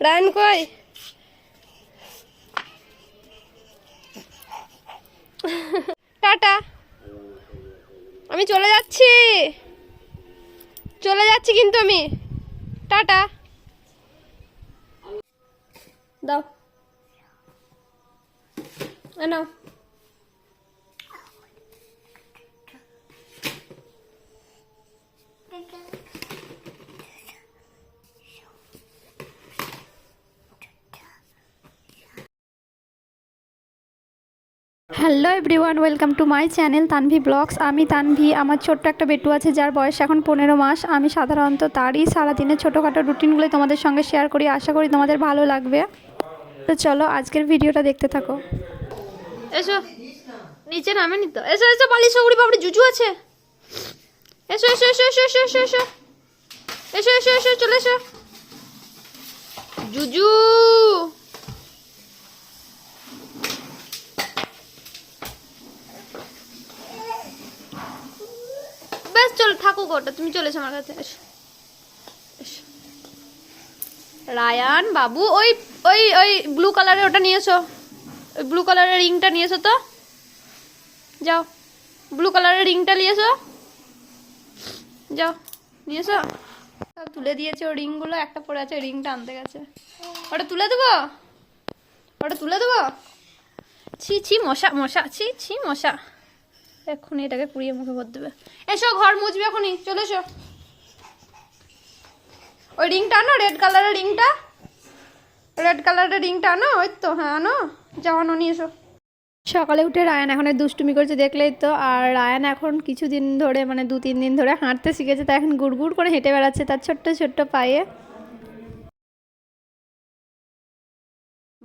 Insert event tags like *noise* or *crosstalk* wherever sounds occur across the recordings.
রায়ন কই? টাটা। আমি চলে যাচ্ছি। চলে যাচ্ছি কিন্তু আমি। টাটা। দাও। নাও। Hello everyone, welcome to my channel Tanvi blogs. আমি তানভি, আমার ছোট্ট একটা বেটু আছে যার বয়স এখন পনেরো মাস। আমি সাধারণত তারই সারাদিনের ছোটোখাটো রুটিনগুলো তোমাদের সঙ্গে শেয়ার করি। আশা করি তোমাদের ভালো লাগবে। তো চলো আজকের ভিডিওটা দেখতে থাকো। এসো, নিচে নামে নিত এসো এসো, বালিশ উড়ি বাবরি, জুজু আছে। এসো এসো এসো এসো এসো এসো এসো। এসো এসো এসো, চলে এসো। জুজু! ব্যাস, চল থাকুক ওটা তুমি চলে এসো আমার কাছে। এসো। রায়ান, বাবু, ওই ওই ওই ব্লু কালারের ওটা নিয়ে এসো ওই ব্লু কালারের রিংটা নিয়ে এসো তো? যাও ব্লু কালারের রিংটা নিয়ে এসো যাও নিয়ে এসো সব তুলে দিয়েছে ও রিংগুলো একটা পড়ে আছে রিংটা আনতে গেছে। ওটা তুলে দেবো? ওটা তুলে দেবো? ছি ছি, মশা মশা, ছি ছি, মশা। এক্ষুনি এটাকে পুড়িয়ে মুখে ভর দেবে। এসো, ঘর মুছবে এখনই, চলে এসো। ওই রিংটা আনো রেড কালারের রিংটা। রেড কালারের রিংটা আনো, ওই তো হ্যাঁ আনো। যাও, আনো, নিয়ে এসো। সকালে উঠে রায়ান এখন দুষ্টুমি করছে, দেখলেই তো। আর রায়ান এখন কিছুদিন ধরে মানে দু, তিন দিন ধরে হাঁটতে শিখেছে তা এখন গুড় করে হেঁটে বেড়াচ্ছে তার ছোট্ট ছোট্ট পায়ে।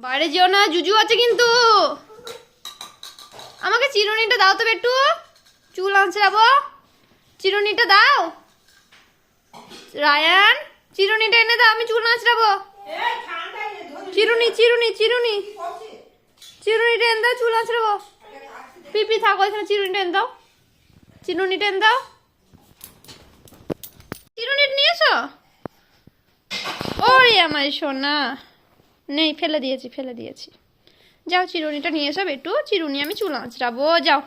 বাইরে যেও না, জুজু আছে কিন্তু। আমাকে চিরুনিটা দাও তো একটু চুল আঁচড়াবো চিরুনিটা দাও। রায়ান, চিরুনিটা এনে দাও, আমি চুল আঁচড়াবো চিরুনি চিরুনি চিরুনি। চিরুনিটা এনে দাও, চুল আঁচড়াবো পিপি, থাকো, এখানে চিরুনিটা এনে দাও। চিরুনিটা এনে দাও। চিরুনিটা নিয়ে এসো। ওরে আমার সোনা। নেই, ফেলে দিয়েছি ফেলে দিয়েছি। যাও চিরুনিটা নিয়ে এসো একটু চিরুনি আমি চুল আঁচড়াবো, যাও।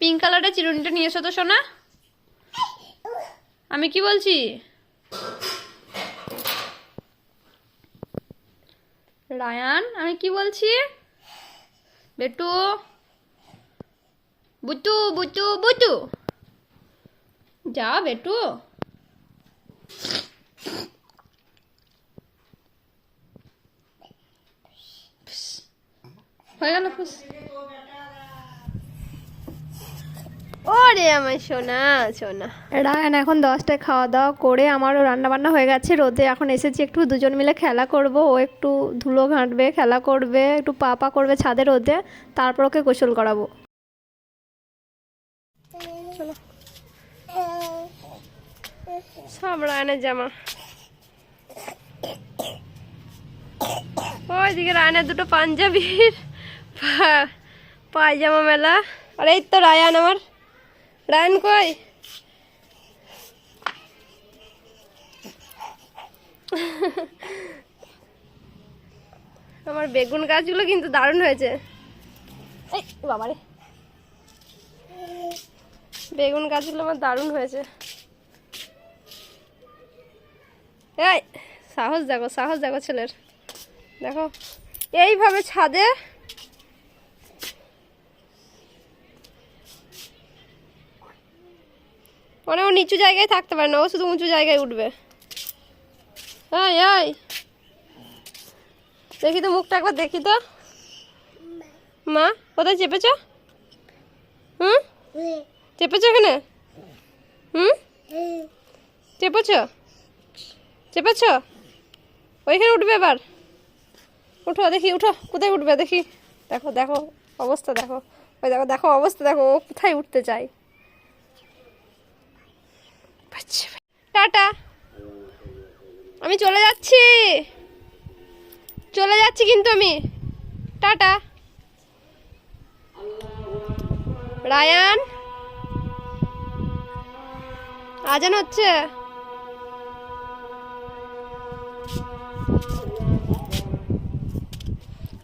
পিঙ্ক কালারের চিরুনিটা নিয়ে এসো তো, সোনা। আমি কি বলছি? রায়ান, আমি কি বলছি? বেটু। বুটু বুটু বুটু। যা বেটু। হয়ে গেল ফুস ওরে আমার সোনা সোনা। রায়ান এখন দশটায় খাওয়া দাওয়া করে আমারও রান্না বান্না হয়ে গেছে রোদে এখন এসেছি একটু দুজন মিলে খেলা করব ও একটু ধুলো ঘাঁটবে খেলা করবে একটু পা পা করবে ছাদে রোদে তারপর ওকে গোসল করাবো। চলো। সব রায়নের জামা। ওইদিকে রায়নের দুটো পাঞ্জাবির। *laughs* পায়জামা মেলা। আর এই তো রায়ান আমার। রায়ান কই? আমার বেগুন গাছগুলো কিন্তু দারুণ হয়েছে। এই, বাবারে। বেগুন গাছগুলো আমার দারুণ হয়েছে। এই, সাহস দেখো সাহস দেখো ছেলের। দেখো, এইভাবে ছাদে মানে ও নিচু জায়গায় থাকতে পারে না, ও শুধু উঁচু জায়গায় উঠবে। এই এই। দেখি তো মুখটা একবার, দেখি তো। মা, কোথায় চেপেছ? হুম? চেপেছ এখানে? হুম? চেপেছ? চেপেছ? ওইখানে উঠবে এবার। উঠো, দেখি, উঠো। কোথায় উঠবে, দেখি। দেখো দেখো, অবস্থা দেখো। ওই দেখো দেখো অবস্থা, দেখো ও কোথায় উঠতে চায়। বাচ্চা, টাটা। আমি চলে যাচ্ছি। চলে যাচ্ছি কিন্তু আমি। টাটা। রায়ান। আজান হচ্ছে।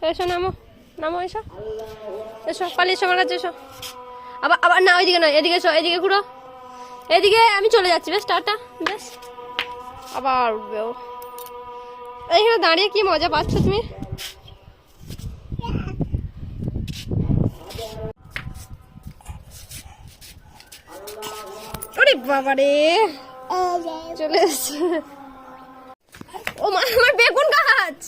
এসো নামো। নামো এসো। এসো পালিয়ে এসো কাছে এসো। আবার আবার না ওইদিকে নয় এদিকে এসো এদিকে ঘুরো। এদিকে আমি চলে যাচ্ছি বেশ টাটা বেশ। আবার উঠবে ও। এইখানে দাঁড়িয়ে কি মজা পাচ্ছ তুমি? ওরে বাবা রে চলে এসছে। ও মা আমার বেগুন গাছ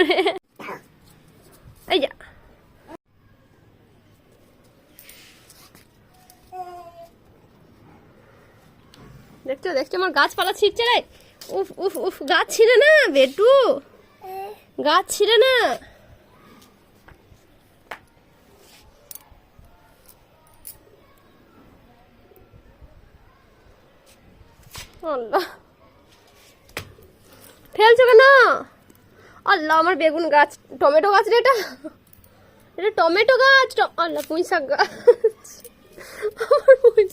রে এই যা দেখছ দেখছ আমার গাছপালা ছিঁড়ছে রে। উফ উফ উফ, গাছ ছিঁড়ে না, বেটু। গাছ ছিঁড়ে না। ফেলছো কেন? আল্লাহ, আমার বেগুন গাছ, টমেটো গাছ রে এটা। এটা টমেটো গাছ আল্লাহ পুঁই শাক গাছ। আমার পুঁই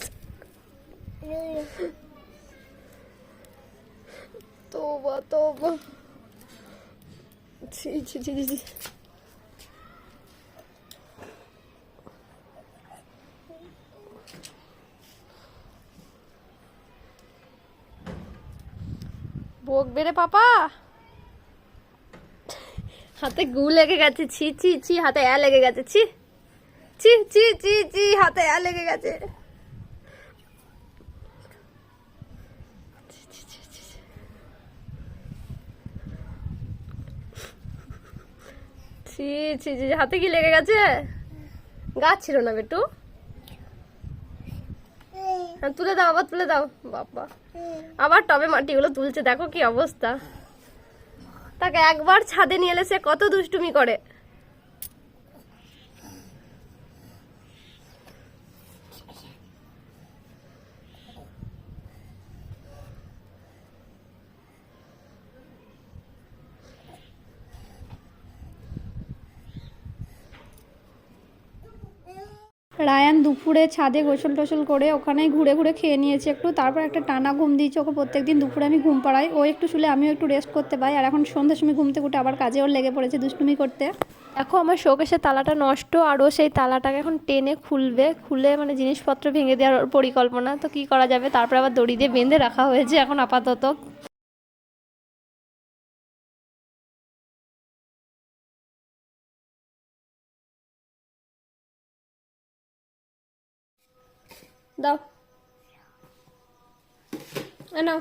তোবা তোবা ছি ছি ছি ছি, বকবে রে পাপা। হাতে গু লেগে গেছে ছি ছি ছি হাতে এ লেগে গেছে ছি। ছি ছি ছি ছি হাতে এ লেগে গেছে। ছি ছি হাতে কি লেগে গেছে? গাছ ছিল না বেটু? হ্যাঁ তুলে দাও, আবার তুলে দাও। বাবা। আবার টবে মাটিগুলো তুলছে, দেখো কি অবস্থা। তাকে একবার ছাদে নিয়ে এলে সে কত দুষ্টুমি করে। রায়ান দুপুরে ছাদে গোসল টোসল করে ওখানেই ঘুরে ঘুরে খেয়ে নিয়েছে একটু। তারপর একটা টানা ঘুম দিয়েছে ওকে প্রত্যেকদিন দুপুরে আমি ঘুম পাড়াই। ও একটু শুলে আমিও একটু রেস্ট করতে পাই। আর এখন সন্ধ্যার সময় ঘুমতে উঠে আবার কাজে ওর লেগে পড়েছে দুষ্টুমি করতে। দেখো, আমার শোকেশের তালাটা নষ্ট আর ও সেই তালাটাকে এখন টেনে খুলবে। খুলে মানে জিনিসপত্র ভেঙে দেওয়ার পরিকল্পনা। তো কি করা যাবে? তারপর আবার দড়ি দিয়ে বেঁধে রাখা হয়েছে এখন আপাতত। দাও। নাও।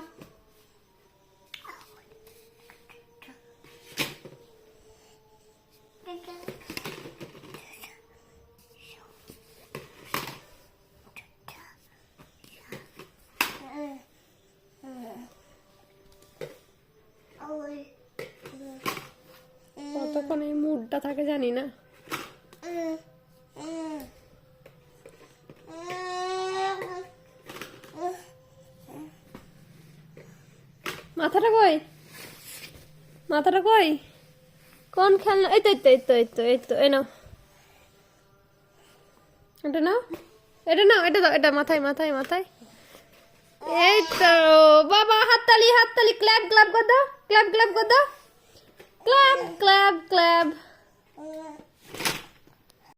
কতক্ষণ এই মুডটা থাকে জানি না। মাথাটা কই? মাথাটা কই? কোন খেলনা? এই তো এই তো এই তো এই তো, এই নাও। এটা নাও। এটা নাও, এটা দাও, এটা মাথায় মাথায় মাথায়। এই তো, বাবা, হাততালি হাততালি, ক্ল্যাপ ক্ল্যাপ কর দাও, ক্ল্যাপ ক্ল্যাপ কর দাও। Clap clap clap.